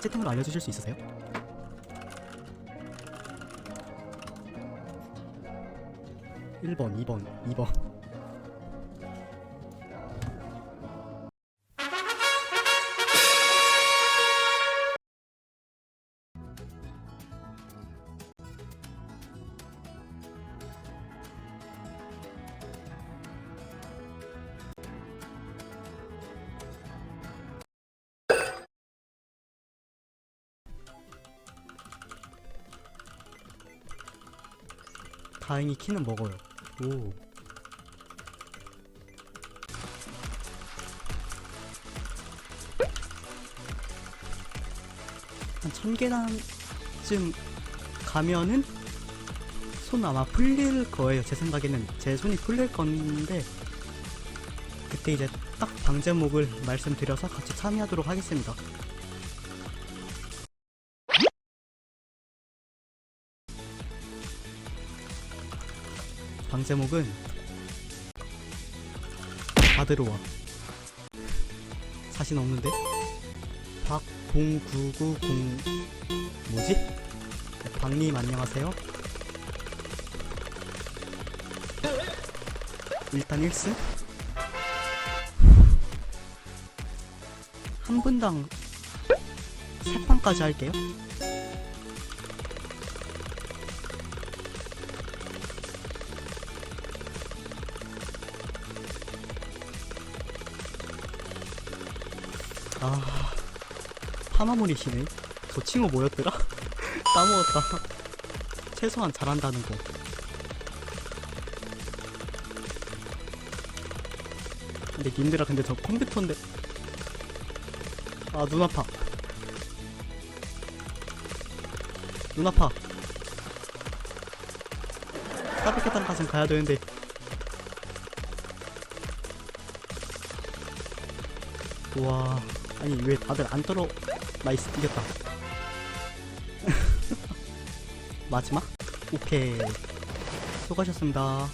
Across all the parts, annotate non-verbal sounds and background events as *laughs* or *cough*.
채팅으로 알려주실 수 있으세요? 일번이번이번 다행히 키는 먹어요. 오. 한 천계단쯤 가면은 손 아마 풀릴 거예요. 제 생각에는 제 손이 풀릴 건데 그때 이제 딱 방제목을 말씀드려서 같이 참여하도록 하겠습니다. 방제목은 받으러 와. 자신 없는데? 박봉구구공 뭐지? 네, 박님 안녕하세요. 일단 1승 한 분당 3판까지 할게요. 아 파마모리시네. 저 칭호 뭐였더라? *laughs* 까먹었다. 최소한 잘한다는 거. 근데 님들아 근데 저 컴퓨터인데. 아 눈 아파. 눈 아파. 사비케탄까진 가야 되는데. 와 아니 왜 다들 안 떨어 나이스 이겼다. *laughs* 마지막? 오케이. 수고하셨습니다.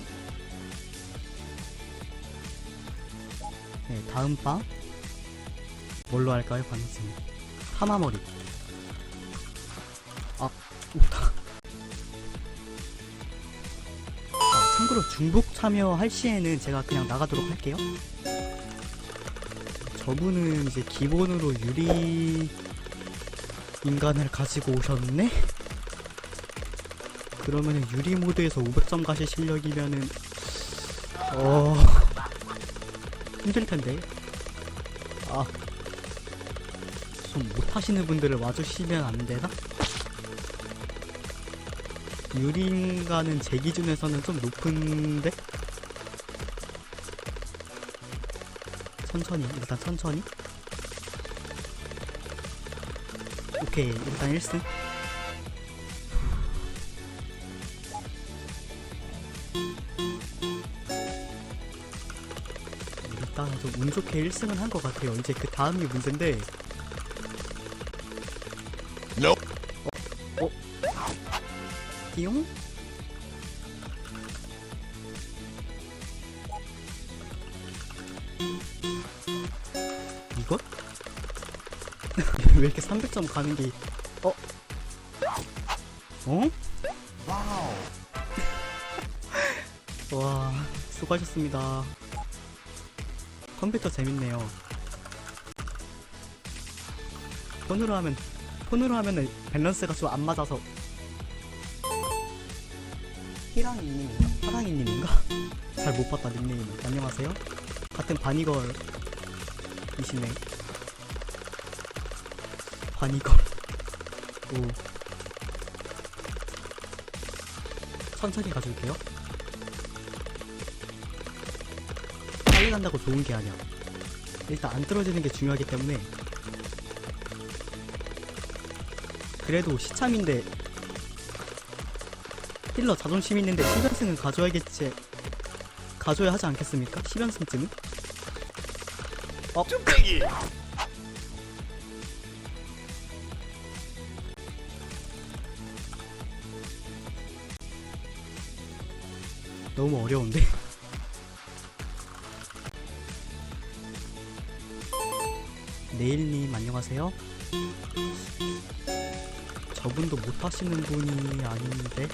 네 다음 방? 뭘로 할까요 반승 파마머리. 아 웃다 아, 참고로 중복 참여할 시에는 제가 그냥 나가도록 할게요 저분은 이제 기본으로 유리 인간을 가지고 오셨네? 그러면은 유리 모드에서 500점 가실 실력이면은 어 힘들 텐데 아좀 못하시는 분들을 와주시면 안 되나? 유리 인간은 제 기준에서는 좀 높은데 천천히 일단 천천히 오케이 일단 1승 일단 좀 운 좋게 1승은 한 것 같아요 이제 그 다음이 문제인데 No. 어? 어? 띠용? 300점 가는 게 어? 어? Wow. *laughs* 와 수고하셨습니다 컴퓨터 재밌네요 폰으로 하면 폰으로 하면은 밸런스가 좀 안 맞아서 희랑이님인가? 하랑이님인가? *laughs* 잘 못 봤다 닉네임 안녕하세요 같은 바니걸이시네 바니걸 오 천천히 가줄게요 빨리 간다고 좋은 게 아니야. 일단 안 떨어지는 게 중요하기 때문에. 그래도 시참인데 힐러 자존심 있는데 10연승은 가져야겠지. 가져야 하지 않겠습니까? 10연승쯤은? 어? 뚝배기. 너무 어려운데? *laughs* 네일님 안녕하세요. 저분도 못하시는 분이 아닌데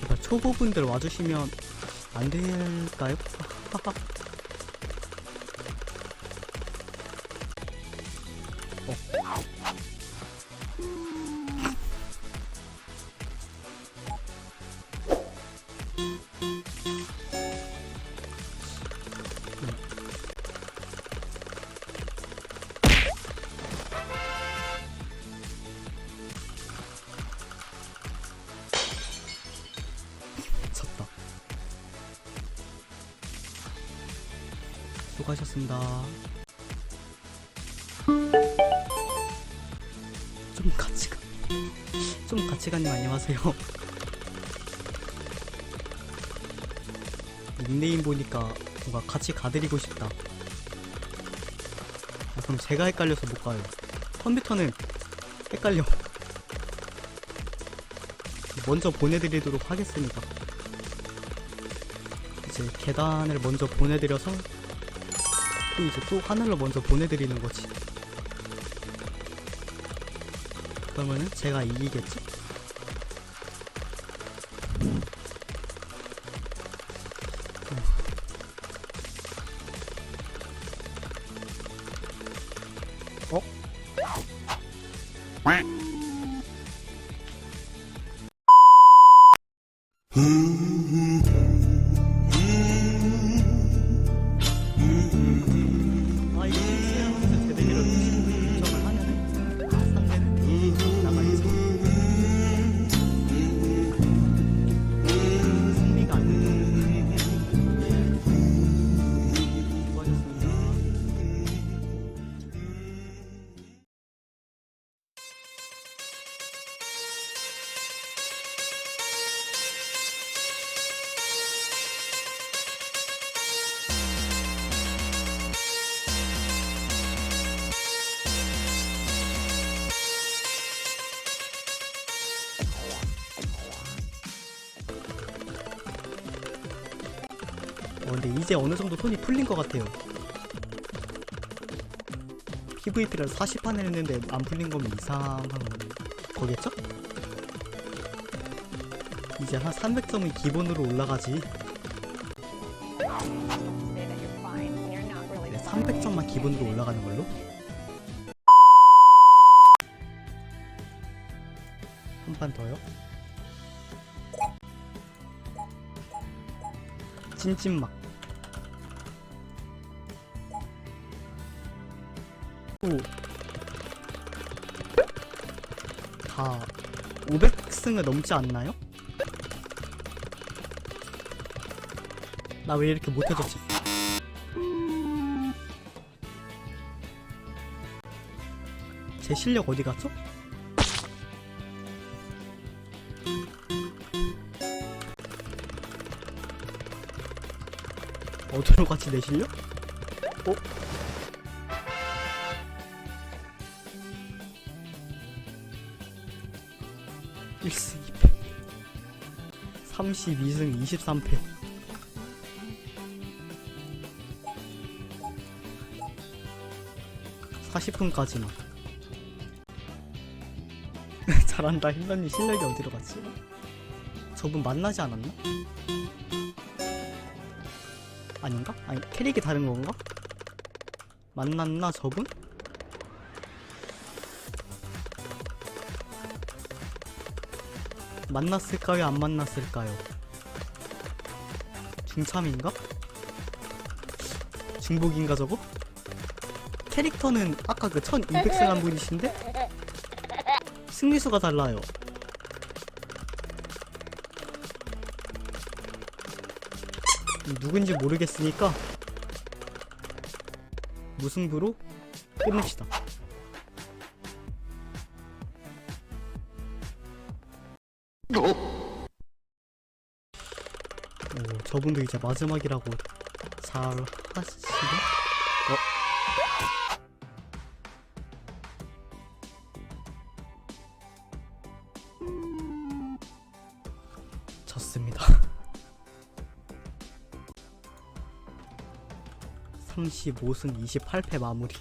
제발 초보분들 와주시면 안 될까요? *laughs* 수고하셨습니다. 좀 같이 가. 좀 같이 가님 안녕하세요. 닉네임 보니까 뭔가 같이 가드리고 싶다. 아, 그럼 제가 헷갈려서 못 가요. 컴퓨터는 헷갈려. 먼저 보내드리도록 하겠습니다. 이제 계단을 먼저 보내드려서 또 이제 또 하늘로 먼저 보내드리는 거지. 그러면은 제가 이기겠지? 어? 어, 근데 이제 어느 정도 손이 풀린 것 같아요. PVP를 40판 했는데 안 풀린 거면 이상한 거겠죠? 이제 한 300점은 기본으로 올라가지. say that you're fine when you're not really 네, fine. 300점만 기본으로 올라가는 걸로. 한 판 더요. 찜찜막. 다 500승을 넘지 않나요? 나 왜 이렇게 못해졌지? 제 실력 어디 갔죠? 어디로 갔지 내 실력? 어? 일승 2패 32승 23패 (40분까지만) 잘한다 힐러님 실력이 어디로 갔지? 저분 만나지 않았나? 아닌가? 아니 캐릭이 다른 건가? 만났나 저분? 만났을까요? 안 만났을까요? 중참인가? 중복인가 저거? 캐릭터는 아까 그 1200생 한 분이신데? 승리수가 달라요 누군지 모르겠으니까 무승부로 끝냅시다. 저분도 이제 마지막이라고 잘 하시네? 어? 졌습니다. 35승 28패 마무리.